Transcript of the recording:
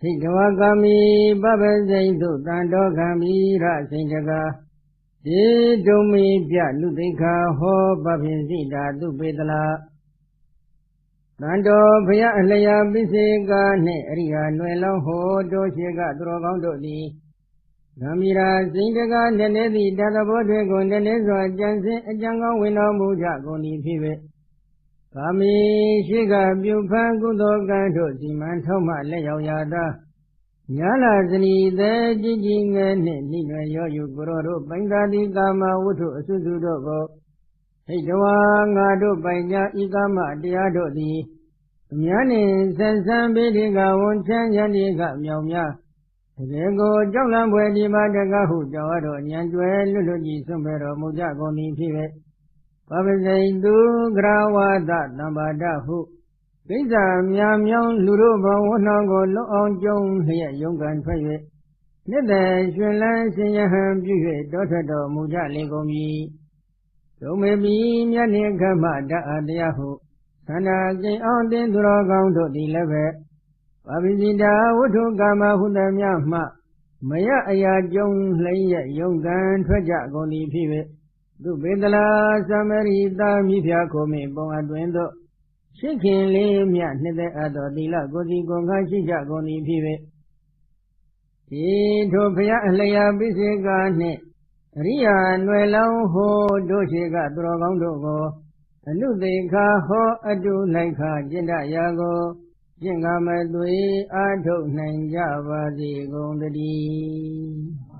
ဟိတဝကာမိပပစိန်တုတန်တော်ခံမိရစိန်တကာဒီဒုံမေပြလူသိခာဟောပပိစိတာသူပေတလာတန်တော်ဘုရားအလျာပိစေကာနှင့်အရိယာနွယ်လောင်းဟောတို့ရှိကသူတော်ကောင်းတို့သည်ဂမီရာစိန်တကာတနေ့သည့်တသဘောတွေကိုတနေ့စွာကြံစင်အကြံကောင်းဝင်တော်မူကြကုန်သည်ဖြစ်၍ ကာမီရှိကပြုဖန်ကုသိုလ်ကံတို့စီမံထောက်မှလက်ရောက်ရာသာညာလာဇနီသေးကြီးကြီးငယ်နှင့်နှိမ့်ရရောယူကိုရောတို့ပိုင်သာတိကာမဝတ္ထုအစွစုတို့ကိုဟိတဝါငါတို့ပိုင်ကြဤကာမတရားတို့သည်အများနှင့်ဆက်ဆံပြီးဒီကဝန်ချမ်းရန်ဒီကမြောင်များတကယ်ကိုကြောက်လန့်ဖွယ်ဒီပါတကားဟုကြောက်ရတော့ညံကျွဲလွတ်လွတ်ကြီးဆွံ့ပဲတော်မူကြကုန်သည်ဖြစ်၍ ပပစိန်သူဂရဝါဒတံပါဒဟုကိစ္စများမြောင်းလူတို့ဘဝနှောင်းကိုလွတ်အောင်ကြုံလျက်ယုံကန်ထွက်၍နှစ်သက်ရှင်လန်းရှင်ယဟန်ပြု၍တောထွက်တော်မူကြလေကုန်ပြီဒုမေပိမြတ်နေခမတအတရားဟုသန္တာကိအောင်တင်သူတော်ကောင်းတို့သည်လည်းပဲပပိစိတာဝုထုကာမဟုသမျှမှမရအရာကြုံလျက်ယုံကန်ထွက်ကြကုန်သည်ဖြစ်၍ သူပေတလာသမရိတာမိဖျားကိုမေပုံအတွင်သို့ရှိခင်လေးမြနှစ်သက်အပ်သောသီလကိုစီကိုငါရှိကြကုန်၏ဖြစ်၍ဒီထိုဘုရားအလျာပိစေကနှင့်အရိယာနွယ်လောင်းဟိုတို့ရှိကသူတော်ကောင်းတို့ကိုအနုသေခာဟောအတုလိုက်ခာจิตတရာကိုကျင့်ကမသွေအာထုတ်နိုင်ကြပါစေကုန်တည်း